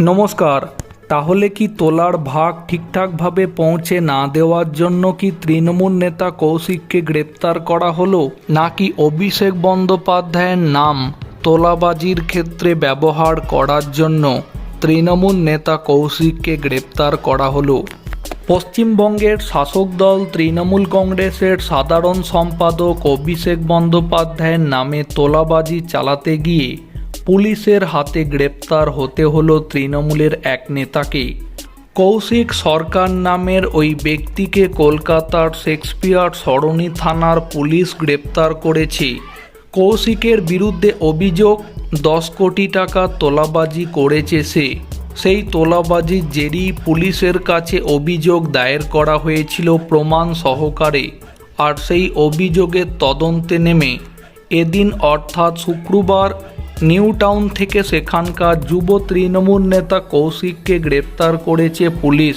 নমস্কার। তাহলে কি তোলার ভাগ ঠিকঠাকভাবে পৌঁছে না দেওয়ার জন্য কি তৃণমূল নেতা কৌশিককে গ্রেপ্তার করা হলো? নাকি অভিষেক বন্দ্যোপাধ্যায়ের নাম তোলাবাজির ক্ষেত্রে ব্যবহার করার জন্য তৃণমূল নেতা কৌশিককে গ্রেপ্তার করা হলো? পশ্চিমবঙ্গের শাসক দল তৃণমূল কংগ্রেসের সাধারণ সম্পাদক অভিষেক বন্দ্যোপাধ্যায়ের নামে তোলাবাজি চালাতে গিয়ে পুলিশের হাতে গ্রেপ্তার হতে হলো তৃণমূলের এক নেতাকে। কৌশিক সরকার নামের ওই ব্যক্তিকে কলকাতার শেক্সপিয়ার সরণি থানার পুলিশ গ্রেপ্তার করেছে। কৌশিকের বিরুদ্ধে অভিযোগ, দশ কোটি টাকা তোলাবাজি করেছে সে। সেই তোলাবাজির জেরি পুলিশের কাছে অভিযোগ দায়ের করা হয়েছিল প্রমাণ সহকারে, আর সেই অভিযোগের তদন্তে নেমে। এদিন অর্থাৎ শুক্রবার নিউ টাউন থেকে সেখানকার যুব তৃণমূল নেতা কৌশিককে গ্রেপ্তার করেছে পুলিশ।